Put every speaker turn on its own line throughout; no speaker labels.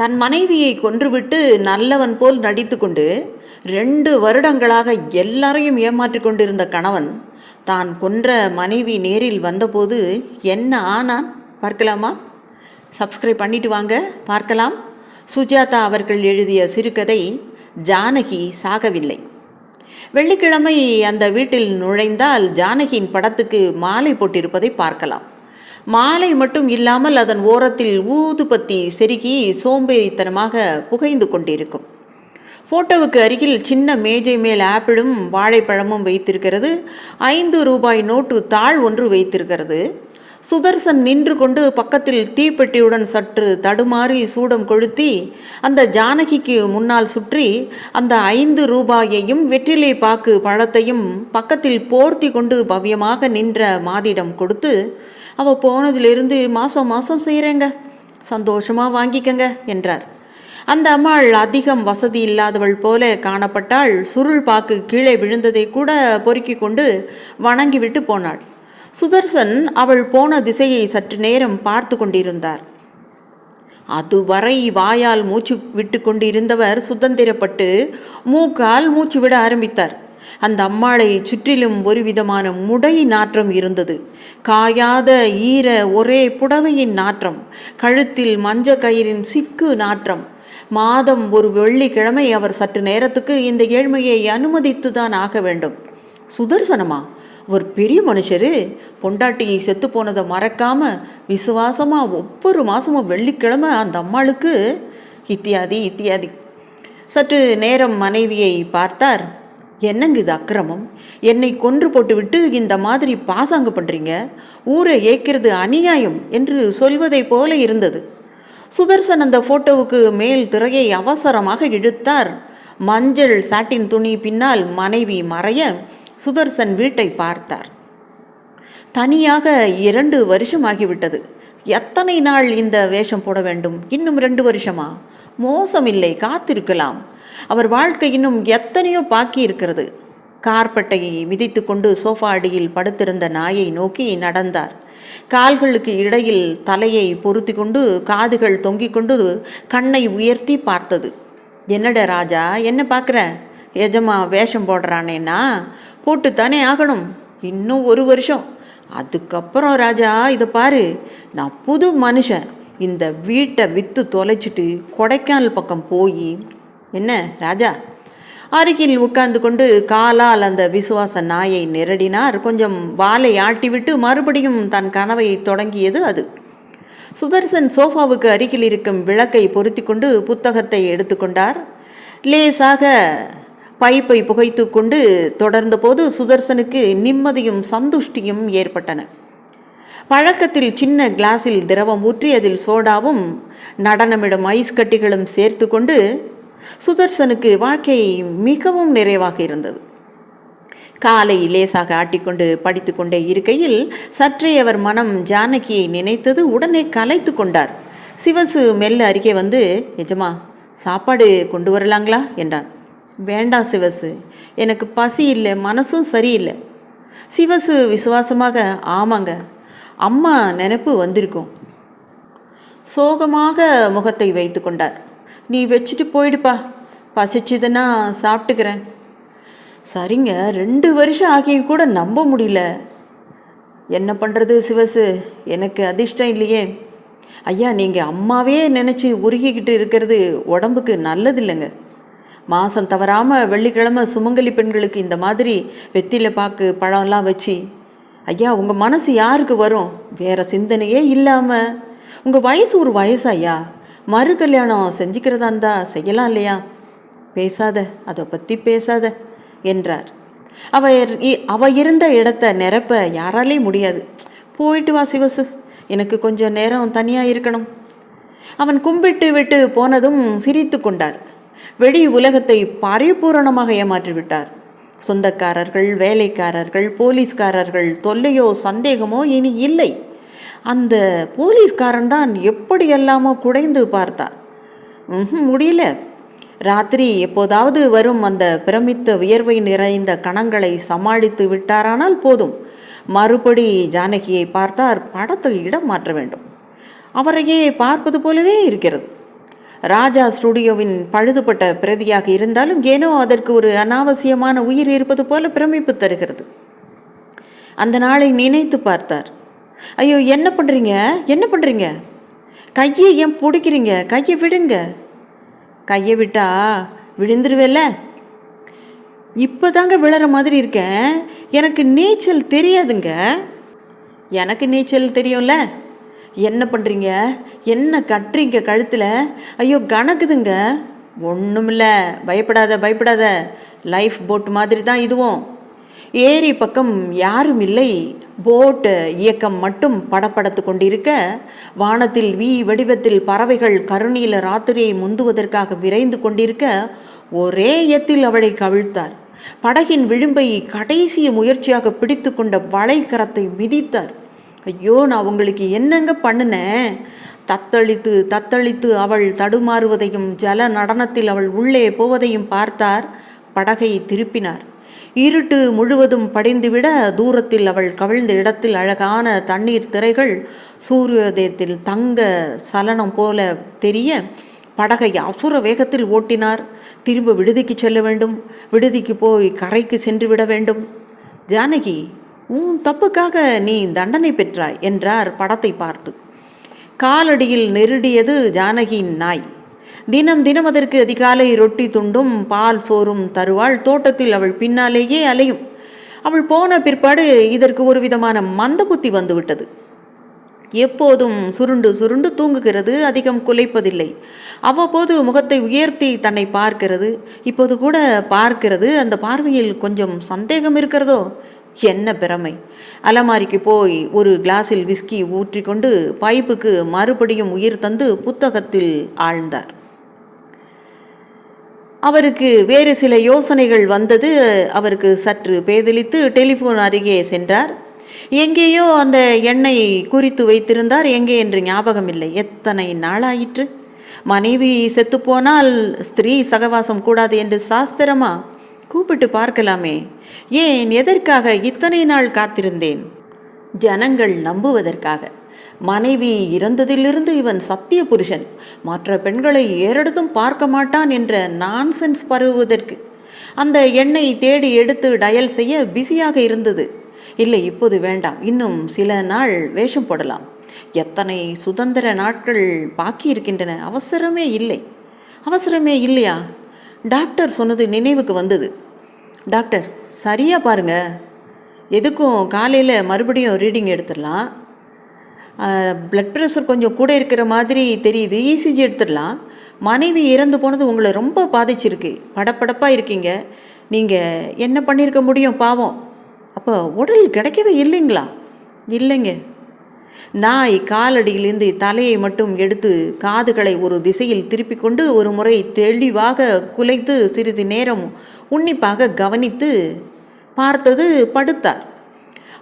தன் மனைவியை கொன்றுவிட்டு நல்லவன் போல் நடித்துக்கொண்டு ரெண்டு வருடங்களாக எல்லாரையும் ஏமாற்றிக் கொண்டிருந்த கணவன் தான் கொன்ற மனைவி நேரில் வந்தபோது என்ன ஆனான் பார்க்கலாமா? சப்ஸ்கிரைப் பண்ணிட்டு வாங்க பார்க்கலாம். சுஜாதா அவர்கள் எழுதிய சிறுகதை ஜானகி சாகவில்லை. வெள்ளிக்கிழமை அந்த வீட்டில் நுழைந்தால் ஜானகியின் படத்துக்கு மாலை போட்டிருப்பதை பார்க்கலாம். மாலை மட்டும் இல்லாமல் அதன் ஓரத்தில் ஊதுபத்தி செருகி சோம்பேறித்தனமாக புகைந்து கொண்டிருக்கும். ஃபோட்டோவுக்கு அருகில் சின்ன மேஜை மேல் ஆப்பிளும் வாழைப்பழமும் வைத்திருக்கிறது. ஐந்து ரூபாய் நோட்டு தாள் ஒன்று வைத்திருக்கிறது. சுதர்சன் நின்று கொண்டு பக்கத்தில் தீப்பெட்டியுடன் சற்று தடுமாறி சூடம் கொளுத்தி அந்த ஜானகிக்கு முன்னால் சுற்றி அந்த ஐந்து ரூபாயையும் வெற்றிலை பாக்கு பழத்தையும் பக்கத்தில் போர்த்தி கொண்டு பவ்யமாக நின்ற மாதிடம் கொடுத்து அவள் போனதிலிருந்து மாதம் மாதம் செய்கிறேங்க சந்தோஷமாக வாங்கிக்கங்க என்றார். அந்த அம்மாள் அதிகம் வசதி இல்லாதவள் போல காணப்பட்டால் சுருள் பாக்கு கீழே விழுந்ததை கூட பொறுக்கி கொண்டு வணங்கிவிட்டு போனாள். சுதர்சன் அவள் போன திசையை சற்று நேரம் பார்த்து கொண்டிருந்தார். அதுவரை வாயால் மூச்சு விட்டு கொண்டிருந்தவர் சுதந்திரப்பட்டு மூக்கால் மூச்சு விட ஆரம்பித்தார். அந்த அம்மாளை சுற்றிலும் ஒரு விதமான முடை நாற்றம் இருந்தது. காயாத ஈர ஒரே புடவையின் நாற்றம் கழுத்தில் மஞ்ச கயிறின் சிக்கு நாற்றம். மாதம் ஒரு வெள்ளிக்கிழமை அவர் சற்று நேரத்துக்கு இந்த ஏழ்மையை அனுமதித்து தான் ஆக வேண்டும். சுதர்சனமா? ஒரு பெரிய மனுஷரு. பொண்டாட்டியை செத்து போனதை மறக்காம விசுவாசமா ஒவ்வொரு மாசமும் வெள்ளிக்கிழமை அந்த அம்மாளுக்கு இத்தியாதி இத்தியாதி. சற்று நேரம் மனைவியை பார்த்தார். என்னங்க இது அக்கிரமம்? என்னை கொன்று போட்டுவிட்டு இந்த மாதிரி பாசாங்கு பண்ணுறீங்க ஊரை ஏக்கிறது அநியாயம் என்று சொல்வதைப் போல இருந்தது. சுதர்சன் அந்த ஃபோட்டோவுக்கு மேல் திரையை அவசரமாக இழுத்தார். மஞ்சள் சாட்டின் துணி பின்னால் மனைவி மறைய சுதர்சன் வீட்டை பார்த்தார். தனியாக இரண்டு வருஷம் ஆகிவிட்டது எத்தனை நாள் இந்த வேஷம் போட வேண்டும்? இன்னும் ரெண்டு வருஷமா? மோசமில்லை காத்திருக்கலாம். அவர் வாழ்க்கை இன்னும் எத்தனையோ பாக்கி இருக்கிறது. கார்பட்டையை மிதித்து கொண்டு சோஃபா அடியில் படுத்திருந்த நாயை நோக்கி நடந்தார். கால்களுக்கு இடையில் தலையை பொருத்தி கொண்டு காதுகள் தொங்கிக் கொண்டு கண்ணை உயர்த்தி பார்த்தது. என்னட ராஜா என்ன பார்க்குற எஜமா வேஷம் போடுறானேன்னா போட்டுத்தானே ஆகணும். இன்னும் ஒரு வருஷம். அதுக்கப்புறம் ராஜா இதை பாரு. நான் புது மனுஷன். இந்த வீட்டை விற்று தொலைச்சிட்டு கொடைக்கானல் பக்கம் போய் என்ன ராஜா? அருகில் உட்கார்ந்து கொண்டு காலால் அந்த விசுவாச நாயை நெருடினார். கொஞ்சம் வாலை ஆட்டிவிட்டு மறுபடியும் தன் கனவை தொடங்கியது அது. சுதர்சன் சோஃபாவுக்கு அருகில் இருக்கும் விளக்கை பொருத்தி கொண்டு புத்தகத்தை எடுத்துக்கொண்டார். லேசாக பைப்பை புகைத்து கொண்டு தொடர்ந்தபோது சுதர்சனுக்கு நிம்மதியும் சந்துஷ்டியும் ஏற்பட்டன. பழக்கத்தில் சின்ன கிளாஸில் திரவம் ஊற்றி அதில் சோடாவும் நடனமிடும் ஐஸ் கட்டிகளும் சேர்த்து கொண்டு சுதர்சனுக்கு வாழ்க்கை மிகவும் நிறைவாக இருந்தது. காலை லேசாக ஆட்டிக்கொண்டு படித்து கொண்டே இருக்கையில் சற்றே அவர் மனம் ஜானகியை நினைத்தது உடனே கலைத்து கொண்டார். சிவசு மெல்ல அருகே வந்து எஜமா சாப்பாடு கொண்டு வரலாங்களா? என்றான். வேண்டாம் சிவசு எனக்கு பசி இல்லை மனசும் சரியில்லை. சிவசு விசுவாசமாக ஆமாங்க அம்மா நினைப்பு வந்திருக்கும். சோகமாக முகத்தை வைத்து கொண்டார். நீ வச்சுட்டு போயிடுப்பா. பசிச்சுதுன்னா சாப்பிட்டுக்கிறேன். சரிங்க ரெண்டு வருஷம் ஆகியும் கூட நம்ப முடியல. என்ன பண்ணுறது சிவசு? எனக்கு அதிர்ஷ்டம் இல்லையே. ஐயா நீங்கள் அம்மாவே நினச்சி உருகிக்கிட்டு இருக்கிறது உடம்புக்கு நல்லதில்லைங்க. மாதம் தவறாமல் வெள்ளிக்கிழமை சுமங்கலி பெண்களுக்கு இந்த மாதிரி வெத்தில பாக்கு பழம்லாம் வச்சு. ஐயா உங்கள் மனசு யாருக்கு வரும்? வேற சிந்தனையே இல்லாமல் உங்கள் வயசு ஒரு வயசு ஐயா? மறு கல்யாணம் செஞ்சுக்கிறதா இருந்தா செய்யலாம் இல்லையா? பேசாத அதை பற்றி பேசாத என்றார். அவர் இ- அவ இருந்த இடத்த நிரப்ப யாராலேயும் முடியாது. போயிட்டு வா சிவசு எனக்கு கொஞ்சம் நேரம் தனியாக இருக்கணும். அவன் கும்பிட்டு விட்டு போனதும் சிரித்து கொண்டார். வெளி உலகத்தை பரிபூரணமாக ஏமாற்றி விட்டார் சொந்தக்காரர்கள் வேலைக்காரர்கள் போலீஸ்காரர்கள் தொல்லையோ சந்தேகமோ இனி இல்லை. அந்த போலீஸ்காரன் தான் எப்படியெல்லாமோ குடைந்து பார்த்தார் முடியல. ராத்திரி எப்போதாவது வரும் அந்த பிரமித்த வியர்வை நிறைந்த கணங்களை சமாளித்து விட்டாரானால் போதும். மறுபடி ஜானகியை பார்த்தார் படத்தை இடம் மாற்ற வேண்டும். அவரையே பார்ப்பது போலவே இருக்கிறது. ராஜா ஸ்டுடியோவின் பழுதுபட்ட பிரதியாக இருந்தாலும் ஏனோ அதற்கு ஒரு அனாவசியமான உயிர் இருப்பது போல பிரமிப்பு தருகிறது. அந்த நாளை நினைத்து பார்த்தார். ஐயோ என்ன பண்ணுறீங்க என்ன பண்ணுறீங்க கையை ஏன் பிடிக்கிறீங்க? கையை விடுங்க. கையை விட்டா விழுந்துருவேல? இப்போ தாங்க விழற மாதிரி இருக்கேன். எனக்கு நீச்சல் தெரியாதுங்க. எனக்கு நீச்சல் தெரியும்ல. என்ன பண்ணுறீங்க என்ன கட்டுறீங்க கழுத்தில்? ஐயோ கணக்குதுங்க ஒன்றுமில்ல பயப்படாத பயப்படாத. லைஃப் போட் மாதிரி தான் இதுவும். ஏரி பக்கம் யாரும் இல்லை. போட்டு இயக்கம் மட்டும் படப்படுத்து கொண்டிருக்க வானத்தில் வி வடிவத்தில் பறவைகள் கருணீல ராத்திரியை முந்துவதற்காக விரைந்து கொண்டிருக்க ஒரே எத்தில் அவளை கவிழ்த்தார். படகின் விளிம்பை கடைசிய முயற்சியாக பிடித்து கொண்ட வளைக்கரத்தை மிதித்தார். ஐயோ நான் உங்களுக்கு என்னங்க பண்ணினேன் தத்தளித்து தத்தளித்து அவள் தடுமாறுவதையும் ஜல நடனத்தில் அவள் உள்ளே போவதையும் பார்த்தார். படகை திருப்பினார். இருட்டு முழுவதும் படைந்துவிட தூரத்தில் அவள் கவிழ்ந்த இடத்தில் அழகான தண்ணீர் திரைகள் சூரியோதயத்தில் தங்க சலனம் போல பெரிய படகை அசுர வேகத்தில் ஓட்டினார். திரும்ப விடுதிக்கு செல்ல வேண்டும். விடுதிக்கு போய் கரைக்கு சென்று விட வேண்டும். ஜானகி உன் தப்புக்காக நீ தண்டனை பெற்றாய் என்றார் படத்தை பார்த்து. காலடியில் நெருடியது ஜானகியின் நாய். தினம் தினம் அதற்கு அதிகாலை ரொட்டி துண்டும் பால் சோறும் தருவாள். தோட்டத்தில் அவள் பின்னாலேயே அலையும். அவள் போன பிற்பாடு இதற்கு ஒரு விதமான மந்த புத்தி வந்துவிட்டது. எப்போதும் சுருண்டு சுருண்டு தூங்குகிறது அதிகம் குலைப்பதில்லை. அவ்வப்போது முகத்தை உயர்த்தி தன்னை பார்க்கிறது. இப்போது கூட பார்க்கிறது அந்த பார்வையில் கொஞ்சம் சந்தேகம் இருக்கிறதோ? என்ன பிரமை. அலமாரிக்கு போய் ஒரு கிளாஸில் விஸ்கி ஊற்றிக்கொண்டு பைப்புக்கு மறுபடியும் உயிர் தந்து புத்தகத்தில் ஆழ்ந்தார். அவருக்கு வேறு சில யோசனைகள் வந்தது. அவருக்கு சற்று பேதலித்து டெலிஃபோன் அருகே சென்றார். எங்கேயோ அந்த எண்ணெய் குறித்து வைத்திருந்தார். எங்கே என்று ஞாபகம் இல்லை எத்தனை நாளாயிற்று? மனைவி செத்துப்போனால் ஸ்திரீ சகவாசம் கூடாது என்று சாஸ்திரமா? கூப்பிட்டு பார்க்கலாமே. ஏன் எதற்காக இத்தனை நாள் காத்திருந்தேன்? ஜனங்கள் நம்புவதற்காக. மனைவி இறந்ததிலிருந்து இவன் சத்திய புருஷன் மற்ற பெண்களை ஏறெடுத்தும் பார்க்க மாட்டான் என்ற நான்சென்ஸ் பரவுவதற்கு. அந்த எண்ணை தேடி எடுத்து டயல் செய்ய பிஸியாக இருந்தது. இல்லை இப்போது வேண்டாம். இன்னும் சில நாள் வேஷம் போடலாம். எத்தனை சுதந்திர நாட்கள் பாக்கி இருக்கின்றன? அவசரமே இல்லை. அவசரமே இல்லையா? டாக்டர் சொன்னது நினைவுக்கு வந்தது. டாக்டர் சரியாக பாருங்க. எதுக்கும் காலையில் மறுபடியும் ரீடிங் எடுத்துடலாம். ப்ளட் ப்ரெஷர் கொஞ்சம் கூட இருக்கிற மாதிரி தெரியுது. இசிஜி எடுத்துடலாம். மனைவி இறந்து போனது உங்களை ரொம்ப பாதிச்சிருக்கு. படப்படப்பாக இருக்கீங்க. நீங்கள் என்ன பண்ணியிருக்க முடியும்? பாவம். அப்போ உடல் கிடைக்கவே இல்லைங்களா? இல்லைங்க. நாய் காலடியிலிருந்து தலையை மட்டும் எடுத்து காதுகளை ஒரு திசையில் திருப்பி கொண்டு ஒரு முறை தெளிவாக குலைத்து சிறிது நேரம் உன்னிப்பாக கவனித்து பார்த்தது படுத்தார்.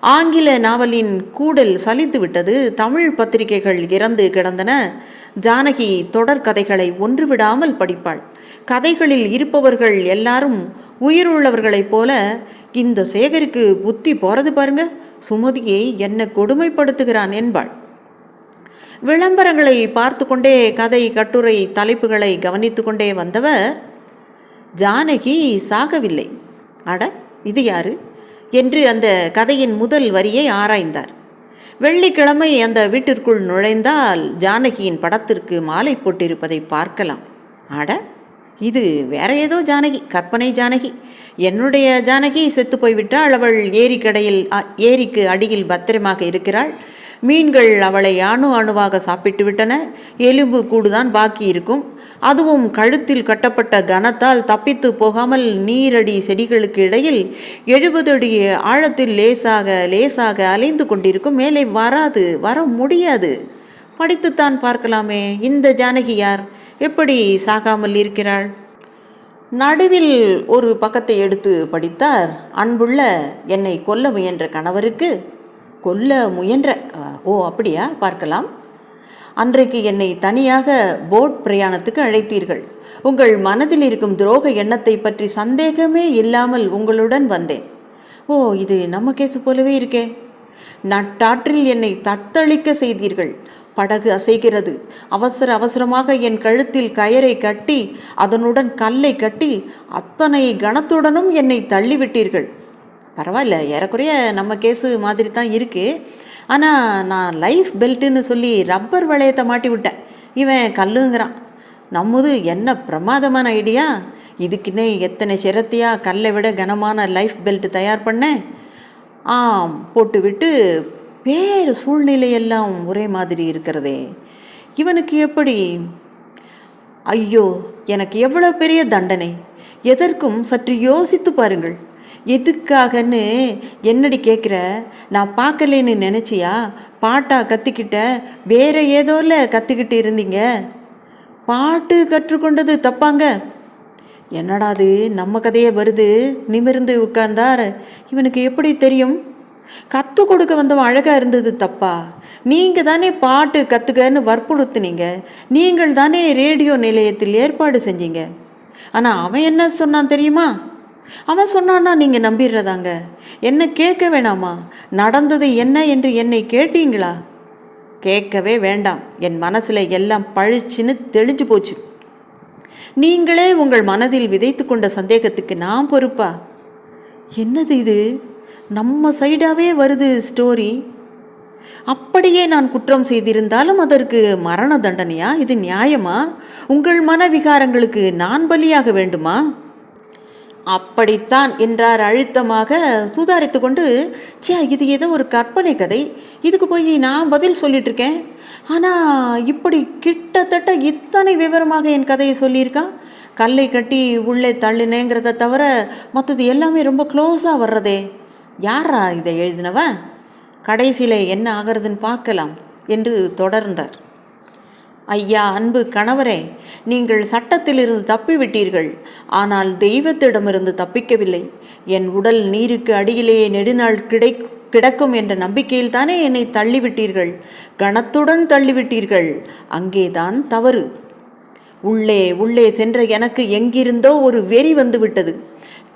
ஆங்கில நாவலின் கூடல் சலித்து விட்டது தமிழ் பத்திரிகைகள் இறந்து கிடந்தன. ஜானகி தொடர் கதைகளை ஒன்றுவிடாமல் படிப்பாள். கதைகளில் இருப்பவர்கள் எல்லாரும் உயிருள்ளவர்களைப் போல இந்த சேகருக்கு புத்தி போறது பாருங்க. சுமதியை என்ன கொடுமைப்படுத்துகிறான் என்பாள். விளம்பரங்களை பார்த்து கொண்டே கதை கட்டுரை தலைப்புகளை கவனித்து கொண்டே வந்தவர் ஜானகி சாகவில்லை. அட இது யாரு? என்று அந்த கதையின் முதல் வரியை ஆராய்ந்தார். வெள்ளிக்கிழமை அந்த வீட்டிற்குள் நுழைந்தால் ஜானகியின் படத்திற்கு மாலை போட்டிருப்பதை பார்க்கலாம். ஆட இது வேற ஏதோ ஜானகி கற்பனை ஜானகி. என்னுடைய ஜானகி செத்து போய்விட்டால் அவள் ஏரிக்கடையில் ஏரிக்கு அடியில் பத்திரமாக இருக்கிறாள். மீன்கள் அவளை அணு அணுவாக சாப்பிட்டு விட்டன எலும்பு கூடுதான் பாக்கி இருக்கும். அதுவும் கழுத்தில் கட்டப்பட்ட கனத்தால் தப்பித்து போகாமல் நீரடி செடிகளுக்கு இடையில் எழுபது அடி ஆழத்தில் லேசாக லேசாக அலைந்து கொண்டிருக்கும். மேலே வராது வர முடியாது. படித்துத்தான் பார்க்கலாமே. இந்த ஜானகி யார்? எப்படி சாகாமல் இருக்கிறாள்? நடுவில் ஒரு பக்கத்தை எடுத்து படித்தார். அன்புள்ள என்னை கொல்ல முயன்ற கணவருக்கு கொல்ல முயன்ற ஓ அப்படியா? பார்க்கலாம். அன்றைக்கு என்னை தனியாக போட் பிரயாணத்துக்கு அழைத்தீர்கள். உங்கள் மனதில் இருக்கும் துரோக எண்ணத்தை பற்றி சந்தேகமே இல்லாமல் உங்களுடன் வந்தேன். ஓ இது நம்ம கேசு போலவே இருக்கே. நட்டாற்றில் என்னை தத்தளிக்க செய்தீர்கள். படகு அசைகிறது. அவசர அவசரமாக என் கழுத்தில் கயரை கட்டி அதனுடன் கல்லை கட்டி அத்தனை கணத்துடனும் என்னை தள்ளிவிட்டீர்கள். பரவாயில்ல ஏறக்குறைய நம்ம கேஸு மாதிரி தான் இருக்குது ஆனால் நான் லைஃப் பெல்ட்டுன்னு சொல்லி ரப்பர் வளையத்தை மாட்டி விட்டேன். இவன் கல்லுங்கிறான். நம்மது என்ன பிரமாதமான ஐடியா இதுக்குன்னே எத்தனை சிரத்தையாக கல்லை விட கனமான லைஃப் பெல்ட் தயார் பண்ணேன் ஆம் போட்டுவிட்டு வேறு சூழ்நிலையெல்லாம் ஒரே மாதிரி இருக்கிறதே. இவனுக்கு எப்படி? ஐயோ எனக்கு எவ்வளோ பெரிய தண்டனை. எதற்கும் சற்று யோசித்து பாருங்கள். எதுக்காகன்னு என்னடி கேட்குற நான் பார்க்கலேன்னு நினச்சியா? பாட்டா கற்றுக்கிட்ட வேற ஏதோல கற்றுக்கிட்டு இருந்தீங்க? பாட்டு கற்றுக்கொண்டது தப்பாங்க. என்னடா அது? நம்ம கதையே வருது. நிமிர்ந்து உட்கார்ந்தார். இவனுக்கு எப்படி தெரியும்? கற்றுக் கொடுக்க வந்தவன் அழகாக இருந்தது தப்பா? நீங்கள் தானே பாட்டு கற்றுக்கன்னு வற்புறுத்துனீங்க. நீங்கள் தானே ரேடியோ நிலையத்தில் ஏற்பாடு செஞ்சீங்க. ஆனால் அவன் என்ன சொன்னான் தெரியுமா? அவன் சொன்னான்னா நீங்கள் நம்பிடுறதாங்க. என்ன கேட்க வேணாமா? நடந்தது என்ன என்று என்னை கேட்டீங்களா? கேட்கவே வேண்டாம். என் மனசில் எல்லாம் பழிச்சுன்னு தெளிஞ்சு போச்சு. நீங்களே உங்கள் மனதில் விதைத்து கொண்ட சந்தேகத்துக்கு நான் பொறுப்பா? என்னது இது? நம்ம சைடாகவே வருது ஸ்டோரி அப்படியே நான் குற்றம் செய்திருந்தாலும் அதற்கு மரண தண்டனையா? இது நியாயமா? உங்கள் மனவிகாரங்களுக்கு நான் பலியாக வேண்டுமா? அப்படித்தான் என்றார் அழுத்தமாக சுதாரித்து கொண்டு சே இது ஏதோ ஒரு கற்பனை கதை. இதுக்கு போய் நான் பதில் சொல்லிட்டு இருக்கேன் ஆனால் இப்படி கிட்டத்தட்ட இத்தனை விவரமாக என் கதையை சொல்லியிருக்கான் கல்லை கட்டி உள்ளே தள்ளினேங்கிறத தவிர மற்றது எல்லாமே ரொம்ப க்ளோஸாக வர்றதே. யாரா இதை எழுதினவன் கடைசியில் என்ன ஆகிறதுன்னு பார்க்கலாம் என்று தொடர்ந்தார். ஐயா அன்பு கணவரே நீங்கள் சட்டத்திலிருந்து தப்பிவிட்டீர்கள். ஆனால் தெய்வத்திடமிருந்து தப்பிக்கவில்லை. என் உடல் நீருக்கு அடியிலேயே நெடுநாள் கிடை கிடக்கும் என்ற நம்பிக்கையில் தானே என்னை தள்ளிவிட்டீர்கள். கணத்துடன் தள்ளிவிட்டீர்கள். அங்கேதான் தவறு. உள்ளே உள்ளே சென்ற எனக்கு எங்கிருந்தோ ஒரு வெறி வந்துவிட்டது.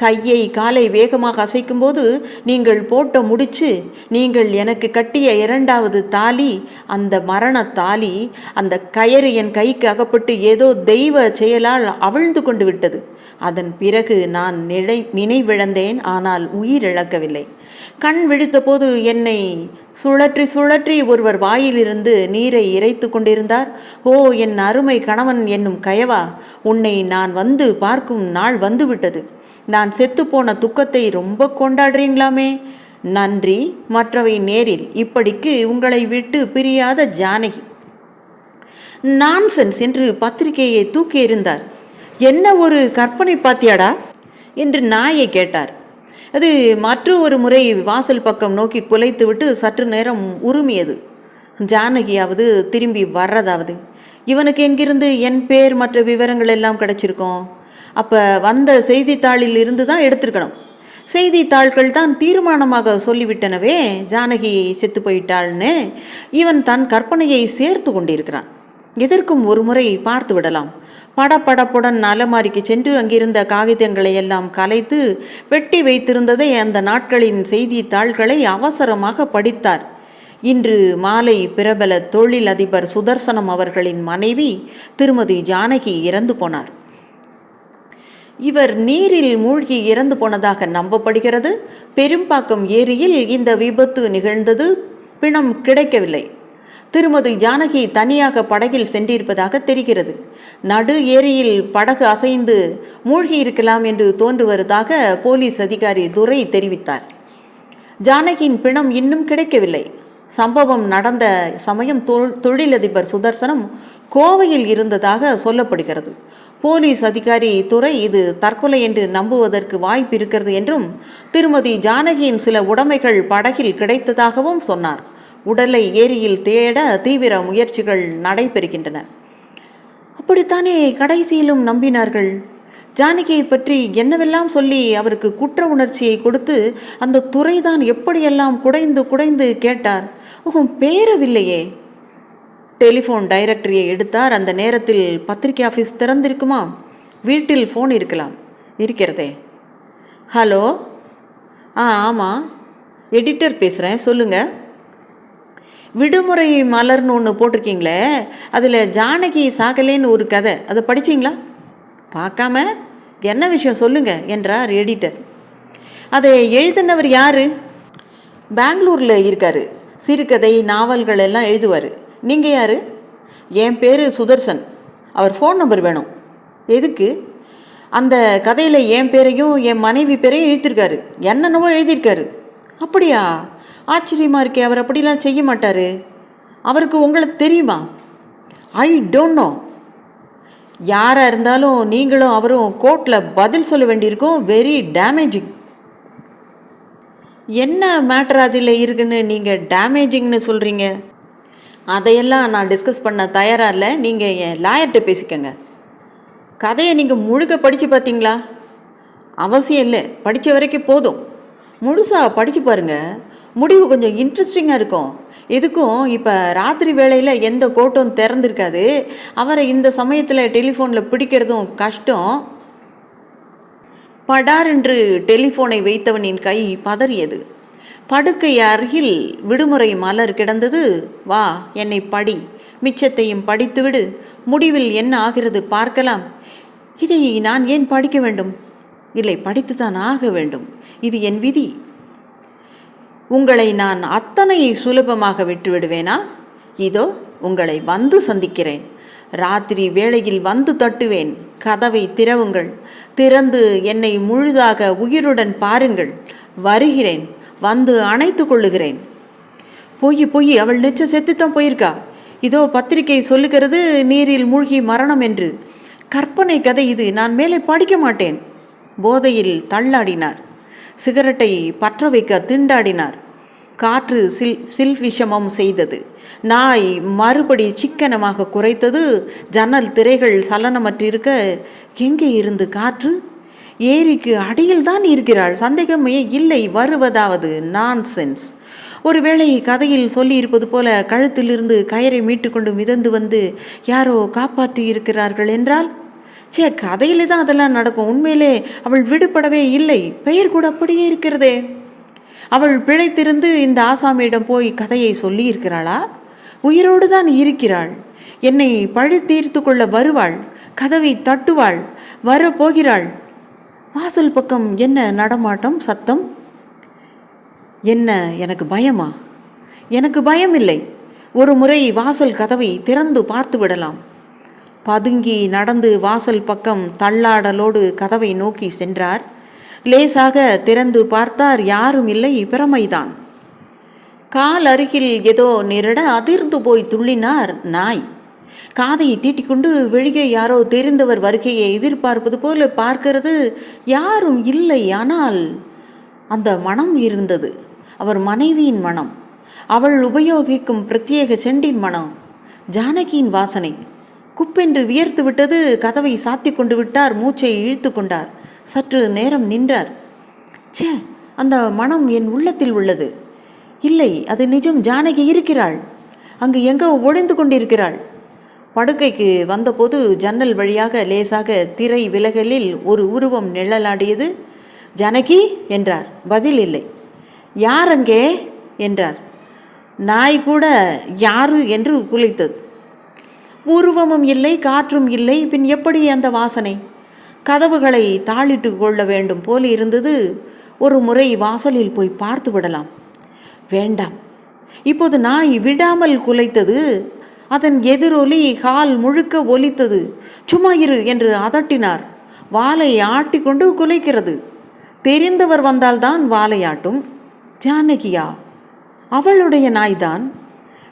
கையை காலை வேகமாக அசைக்கும்போது நீங்கள் போட்ட முடிச்சு நீங்கள் எனக்கு கட்டிய இரண்டாவது தாலி அந்த மரண தாலி அந்த கயறு என் கைக்கு அகப்பட்டு ஏதோ தெய்வ செயலால் அவிழ்ந்து கொண்டு விட்டது. அதன் பிறகு நான் நினை நினைவிழந்தேன் ஆனால் உயிரிழக்கவில்லை கண் விழித்தபோது என்னை சுழற்றி சுழற்றி ஒருவர் வாயிலிருந்து நீரை இறைத்து கொண்டிருந்தார். ஓ என் அருமை கணவன் என்னும் கயவா உன்னை நான் வந்து பார்க்கும் நாள் வந்துவிட்டது. நான் செத்துப்போன துக்கத்தை ரொம்ப கொண்டாடுறீங்களாமே. நன்றி. மற்றவை நேரில். இப்படிக்கு உங்களை விட்டு பிரியாத ஜானகி. நான்சென்ஸ் என்று பத்திரிகையை தூக்கி இருந்தார் என்ன ஒரு கற்பனை பாத்தியாடா? என்று நாயை கேட்டார். அது மற்ற ஒரு முறை வாசல் பக்கம் நோக்கி குலைத்துவிட்டு சற்று நேரம் உருமியது. ஜானகியாவது திரும்பி வர்றதாவது. இவனுக்கு எங்கிருந்து என் பேர் மற்ற விவரங்கள் எல்லாம் கிடைச்சிருக்கோம்? அப்போ வந்த செய்தித்தாளில் இருந்து தான் எடுத்திருக்கணும். செய்தித்தாள்கள் தான் தீர்மானமாக சொல்லிவிட்டனவே ஜானகி செத்து போயிட்டாள்னு இவன் தன் கற்பனையை சேர்த்து கொண்டிருக்கிறான். எதற்கும் ஒரு முறை பார்த்து விடலாம். படப்படப்புடன் அலமாரிக்கு சென்று அங்கிருந்த காகிதங்களை எல்லாம் கலைத்து வெட்டி வைத்திருந்ததை அந்த நாட்களின் செய்தித்தாள்களை அவசரமாக படித்தார். இன்று மாலை பிரபல தொழில் அதிபர் சுதர்சனம் அவர்களின் மனைவி திருமதி ஜானகி இறந்து போனார். இவர் நீரில் மூழ்கி இறந்து போனதாக நம்பப்படுகிறது. பெரும்பாக்கம் ஏரியில் இந்த விபத்து நிகழ்ந்தது. பிணம் கிடைக்கவில்லை. திருமதி ஜானகி தனியாக படகில் சென்றிருப்பதாக தெரிகிறது. நடு ஏரியில் படகு அசைந்து மூழ்கி இருக்கலாம் என்று தோன்றுவதாக போலீஸ் அதிகாரி துரை தெரிவித்தார். ஜானகியின் பிணம் இன்னும் கிடைக்கவில்லை. சம்பவம் நடந்த சமயம் தொழிலதிபர் சுதர்சனம் கோவையில் இருந்ததாக சொல்லப்படுகிறது. போலீஸ் அதிகாரி துறை இது தற்கொலை என்று நம்புவதற்கு வாய்ப்பு இருக்கிறது என்றும் திருமதி ஜானகியின் சில உடைமைகள் படகில் கிடைத்ததாகவும் சொன்னார். உடலை ஏரியில் தேட தீவிர முயற்சிகள் நடைபெறுகின்றன. அப்படித்தானே கடைசியிலும் நம்பினார்கள். ஜானகியை பற்றி என்னவெல்லாம் சொல்லி அவருக்கு குற்ற உணர்ச்சியை கொடுத்து அந்த துறைதான் எப்படியெல்லாம் குடைந்து குடைந்து கேட்டார்? உகும் பேரவில்லையே. டெலிஃபோன் டைரக்டரியை எடுத்தார். அந்த நேரத்தில் பத்திரிகை ஆஃபீஸ் திறந்திருக்குமா? வீட்டில் ஃபோன் இருக்கலாம். இருக்கிறதே. ஹலோ? ஆ ஆமாம் எடிட்டர் பேசுகிறேன் சொல்லுங்கள் விடுமுறை மலர்னு ஒன்று போட்டிருக்கீங்களே. அதில் ஜானகி சாகலேன்னு ஒரு கதை. அதை படிச்சீங்களா? பார்க்காம? என்ன விஷயம்? சொல்லுங்கள் என்றார் எடிட்டர் அதை எழுதினவர் யார்? பெங்களூரில் இருக்கார். சிறுகதை நாவல்கள் எல்லாம் எழுதுவார். நீங்கள் யார்? என் பேர் சுதர்சன். அவர் ஃபோன் நம்பர் வேணும். எதுக்கு? அந்த கதையில் என் பேரையும் என் மனைவி பேரையும் எழுதியிருக்காரு என்னென்னவோ எழுதியிருக்காரு. அப்படியா? ஆச்சரியமாக இருக்கே அவர் அப்படிலாம் செய்ய மாட்டார். அவருக்கு உங்களுக்கு தெரியுமா? ஐ டோன்ட் நோ யாராக இருந்தாலும் நீங்களும் அவரும் கோர்ட்டில் பதில் சொல்ல வேண்டியிருக்கும். வெரி டேமேஜிங் என்ன மேட்ரு அதில் இருக்குன்னு நீங்கள் டேமேஜிங்னு சொல்கிறீங்க அதையெல்லாம் நான் டிஸ்கஸ் பண்ண தயாராக இல்லை. நீங்கள் என் லாயர்கிட்ட பேசிக்கங்க. கதையை நீங்கள் முழுக்க படித்து பார்த்தீங்களா அவசியம் இல்லை. படித்த வரைக்கும் போதும். முழுசாக படித்து பாருங்கள் முடிவு கொஞ்சம் இன்ட்ரெஸ்டிங்காக இருக்கும். எதுக்கும் இப்போ ராத்திரி வேளையில் எந்த கோட்டும் திறந்திருக்காது. அவரை இந்த சமயத்தில் டெலிஃபோனில் பிடிக்கிறதும் கஷ்டம். படார் என்று டெலிஃபோனை வைத்தவனின் கை பதறியது. படுக்கை அருகில் விடுமுறை மலர் கிடந்தது. வா என்னை படி. மிச்சத்தையும் படித்துவிடு. முடிவில் என்ன ஆகிறது பார்க்கலாம். இதை நான் ஏன் படிக்க வேண்டும்? இல்லை படித்துதான் ஆக வேண்டும். இது என் விதி. உங்களை நான் அத்தனை சுலபமாக விட்டுவிடுவேனா? இதோ உங்களை வந்து சந்திக்கிறேன். ராத்திரி வேளையில் வந்து தட்டுவேன். கதவை திறவுங்கள். திறந்து என்னை முழுதாக உயிருடன் பாருங்கள். வருகிறேன். வந்து அணைத்து கொள்ளுகிறேன். பொய் பொய் அவள் நிச்சயம் செத்துத்தான் போயிருக்கா. இதோ பத்திரிகை சொல்லுகிறது நீரில் மூழ்கி மரணம் என்று. கற்பனை கதை இது நான் மேலே படிக்க மாட்டேன். போதையில் தள்ளாடினார். சிகரெட்டை பற்ற வைக்க திண்டாடினார். காற்று சில் சில் விஷமம் செய்தது. நாய் மறுபடி சிக்கனமாக குறைத்தது ஜன்னல் திரைகள் சலனமற்றிருக்க எங்கே இருந்து காற்று? ஏரிக்கு அடியில் தான் இருக்கிறாள். சந்தேகமே இல்லை வருவதாவது நான்சென்ஸ் ஒருவேளை கதையில் சொல்லியிருப்பது போல கழுத்திலிருந்து கயரை மீட்டுக்கொண்டு மிதந்து வந்து யாரோ காப்பாற்றி இருக்கிறார்கள் என்றால்? சே கதையில் தான் அதெல்லாம் நடக்கும். உண்மையிலே அவள் விடுபடவே இல்லை. பெயர் கூட அப்படியே இருக்கிறதே. அவள் பிழைத்திருந்து இந்த ஆசாமியிடம் போய் கதையை சொல்லி இருக்கிறாளா உயிரோடு தான் இருக்கிறாள். என்னை பழி தீர்த்து கொள்ள வருவாள். கதவை தட்டுவாள். வரப்போகிறாள். வாசல் பக்கம் என்ன நடமாட்டம் சத்தம்? என்ன எனக்கு பயமா? எனக்கு பயம் இல்லை ஒரு முறை வாசல் கதவை திறந்து பார்த்து விடலாம். பதுங்கி நடந்து வாசல் பக்கம் தள்ளாடலோடு கதவை நோக்கி சென்றார். லேசாக திறந்து பார்த்தார் யாரும் இல்லை பிரமைதான். கால் அருகில் ஏதோ நேரிட அதிர்ந்து போய் துள்ளினார் நாய். காதையை தீட்டிக்கொண்டு வெளியே யாரோ தெரிந்தவர் வருகையை எதிர்பார்ப்பது போல பார்க்கிறது. யாரும் இல்லை ஆனால் அந்த மனம் இருந்தது. அவர் மனைவியின் மனம் அவள் உபயோகிக்கும் பிரத்யேக செண்டின் மனம் ஜானகியின் வாசனை. குப்பென்று வியர்த்து விட்டது கதவை சாத்தி கொண்டு விட்டார் மூச்சை இழுத்து கொண்டார். சற்று நேரம் நின்றார். ச்சே அந்த மனம் என் உள்ளத்தில் உள்ளது. இல்லை அது நிஜம் ஜானகி இருக்கிறாள். அங்கு எங்கோ ஒளிந்து கொண்டிருக்கிறாள். படுக்கைக்கு வந்தபோது ஜன்னல் வழியாக லேசாக திரை விலகலில் ஒரு உருவம் நிழலாடியது ஜனகி என்றார். பதில் இல்லை. யார் அங்கே? என்றார். நாய் கூட யாரு? என்று குலைத்தது. உருவமும் இல்லை காற்றும் இல்லை பின் எப்படி அந்த வாசனை? கதவுகளை தாளிட்டு கொள்ள வேண்டும் போல் இருந்தது. ஒரு முறை வாசலில் போய் பார்த்து விடலாம். வேண்டாம். இப்போது நாய் விடாமல் குலைத்தது. அதன் எதிரொலி கால் முழுக்க ஒலித்தது. சும்மா இரு என்று அதட்டினார். வாலை ஆட்டிக்கொண்டு குலைக்கிறது. தெரிந்தவர் வந்தால்தான் வாளை ஆட்டும். ஜானகியா அவளுடைய நாய்தான்.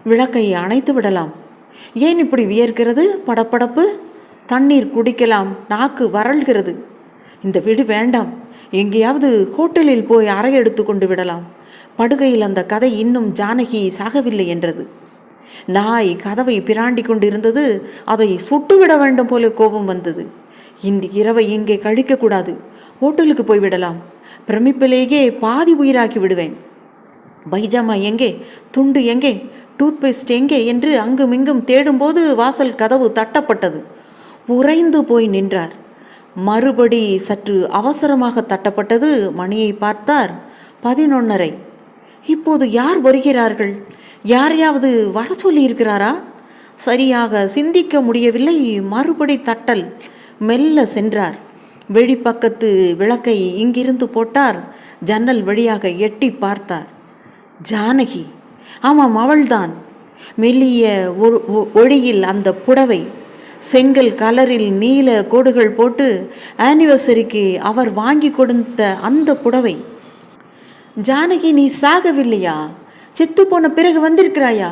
விளக்கை அணைத்து விடலாம். ஏன் இப்படி வியர்க்கிறது? படப்படப்பு. தண்ணீர் குடிக்கலாம். நாக்கு வறள்கிறது இந்த வீடு வேண்டாம். எங்கேயாவது ஹோட்டலில் போய் அறை எடுத்து கொண்டு விடலாம். படுகையில் அந்த கதை இன்னும் ஜானகி சாகவில்லை என்றது. நாய் கதவை பிராண்டி கொண்டிருந்தது. அதை சுட்டுவிட வேண்டும் போல கோபம் வந்தது. இந்த இரவை இங்கே கழிக்கக்கூடாது. ஹோட்டலுக்கு போய்விடலாம் பிரமிப்பிலேயே பாதி உயிராக்கி விடுவேன். பைஜாமா எங்கே? துண்டு எங்கே? டூத்பேஸ்ட் எங்கே? என்று அங்கும் இங்கும் தேடும்போது வாசல் கதவு தட்டப்பட்டது. உறைந்து போய் நின்றார். மறுபடி சற்று அவசரமாக தட்டப்பட்டது மணியை பார்த்தார். பதினொன்னரை. இப்போது யார் வருகிறார்கள்? யாரையாவது வர சொல்லியிருக்கிறாரா? சரியாக சிந்திக்க முடியவில்லை. மறுபடி தட்டல் மெல்ல சென்றார். வெளிப்பக்கத்து விளக்கை இங்கிருந்து போட்டார். ஜன்னல் வழியாக எட்டி பார்த்தார். ஜானகி ஆமாம் அவள்தான். மெல்லிய ஒ- ஒ- ஒளியில் அந்த புடவை செங்கல் கலரில் நீல கோடுகள் போட்டு ஆனிவர்சரிக்கு அவர் வாங்கி கொடுத்த அந்த புடவை ஜானகி நீ சாகவில்லையா? செத்து போன பிறகு வந்திருக்கிறாயா?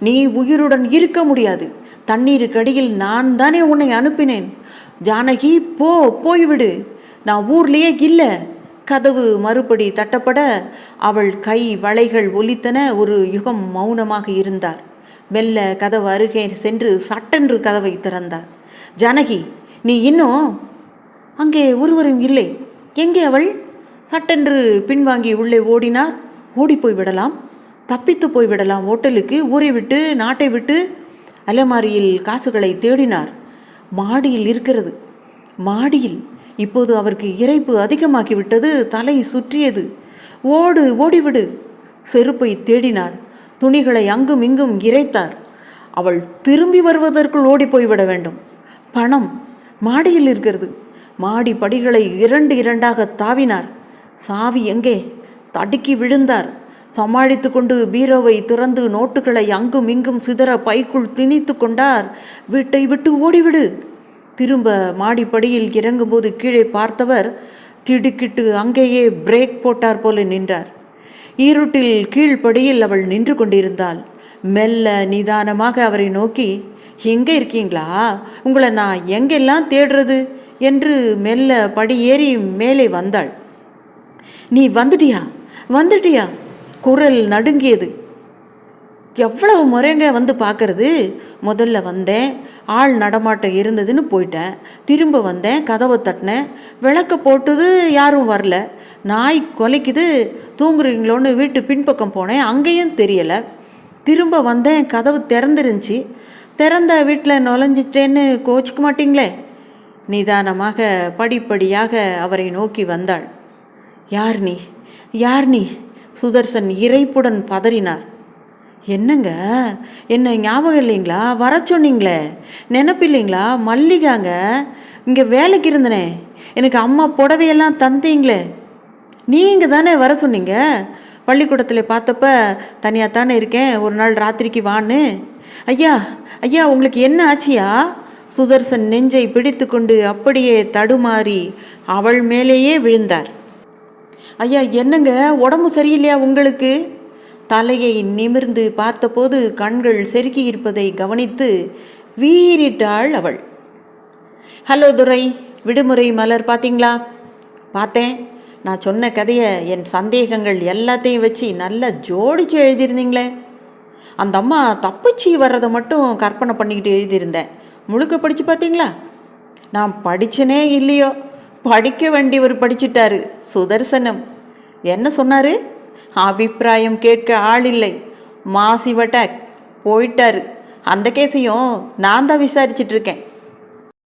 நீ உயிருடன் இருக்க முடியாது. தண்ணீருக்கு அடியில் நான் தானே உன்னை அனுப்பினேன். ஜானகி போ போய்விடு. நான் ஊர்லேயே இல்லை. கதவு மறுபடி தட்டப்பட அவள் கை வளைகள் ஒலித்தன ஒரு யுகம் மௌனமாக இருந்தார். மெல்ல கதவு அருகே சென்று சட்டென்று கதவை திறந்தார். ஜானகி நீ இன்னும்? அங்கே ஒருவரும் இல்லை. எங்கே அவள்? சட்டென்று பின்வாங்கி உள்ளே ஓடினார். ஓடிப்போய் விடலாம். தப்பித்து போய் விடலாம். ஓட்டலுக்கு ஊரை விட்டு நாட்டை விட்டு அலமாரியில் காசுகளை தேடினார். மாடியில் இருக்கிறது. மாடியில். இப்போது அவருக்கு இறைப்பு அதிகமாகிவிட்டது. தலை சுற்றியது. ஓடு ஓடிவிடு. செருப்பை தேடினார். துணிகளை அங்கும் இங்கும் இறைத்தார். அவள் திரும்பி வருவதற்குள் ஓடிப்போய் விட வேண்டும். பணம். மாடியில் இருக்கிறது. மாடி படிகளை இரண்டு இரண்டாக தாவினார். சாவி எங்கே? தடுக்கி விழுந்தார். சமாளித்து கொண்டு பீரோவை திறந்து நோட்டுகளை அங்கும் இங்கும் சிதற பைக்குள் திணித்து கொண்டார். வீட்டை விட்டு ஓடிவிடு. திரும்ப மாடிப்படியில் இறங்கும்போது கீழே பார்த்தவர் திடுக்கிட்டு அங்கேயே பிரேக் போட்டார் போல நின்றார். ஈருட்டில் கீழ்ப்படியில் அவள் நின்று கொண்டிருந்தாள். மெல்ல நிதானமாக அவரை நோக்கி எங்கே இருக்கீங்களா? உங்களை நான் எங்கெல்லாம் தேடுறது? என்று மெல்ல படி ஏறி மேலே வந்தாள். நீ வந்துட்டியா? வந்துட்டியா? குரல் நடுங்கியது. எவ்வளவு முறைங்க வந்து பார்க்கறது? முதல்ல வந்தேன் ஆள் நடமாட்டம் இருந்ததுன்னு போயிட்டேன். திரும்ப வந்தேன் கதவை தட்டினேன். விளக்க போட்டது யாரும் வரல. நாய் கொலைக்குது தூங்குறீங்களோன்னு வீட்டு பின்பக்கம் போனேன் அங்கேயும் தெரியலை. திரும்ப வந்தேன் கதவு திறந்துருந்துச்சு. திறந்த வீட்டில் நுழைஞ்சிட்டேன்னு கோச்சிக்க மாட்டிங்களே? நிதானமாக படிப்படியாக அவரை நோக்கி வந்தாள். யார் நீ? யார் நீ? சுதர்சன் இறைப்புடன் பதறினார். என்னங்க? என்ன ஞாபகம் இல்லைங்களா? வர சொன்னீங்களே. நினப்பில்லைங்களா? மல்லிகாங்க இங்கே வேலைக்கு இருந்தனே. எனக்கு அம்மா புடவையெல்லாம் தந்தீங்களே. நீங்கள் தானே வர சொன்னீங்க? பள்ளிக்கூடத்தில் பார்த்தப்ப தனியாக தானே இருக்கேன். ஒரு நாள் ராத்திரிக்கு வான்னு. ஐயா ஐயா உங்களுக்கு என்ன ஆச்சியா? சுதர்சன் நெஞ்சை பிடித்துக்கொண்டு அப்படியே தடுமாறி அவள் மேலேயே விழுந்தார். ஐயா என்னங்க? உடம்பு சரியில்லையா உங்களுக்கு? தலையை நிமிர்ந்து பார்த்தபோது கண்கள் செருக்கி இருப்பதை கவனித்து வீறிட்டாள் அவள். ஹலோ துரை விடுமுறை மலர் பார்த்தீங்களா? பார்த்தேன். நான் சொன்ன கதையை என் சந்தேகங்கள் எல்லாத்தையும் வச்சு நல்லா ஜோடிச்சு எழுதியிருந்தீங்களே. அந்த அம்மா தப்பிச்சு வர்றதை மட்டும் கற்பனை பண்ணிக்கிட்டு எழுதியிருந்தேன். முழுக்க படித்து பார்த்தீங்களா? நான் படித்தனே இல்லையோ? படிக்க வேண்டியவர் படிச்சிட்டாரு. சுதர்சனம். என்ன சொன்னார்? அபிப்பிராயம் கேட்க ஆள் இல்லை மாசிவட்டாக் போயிட்டாரு. அந்த கேஸையும் நான் தான் விசாரிச்சிட்டு இருக்கேன்.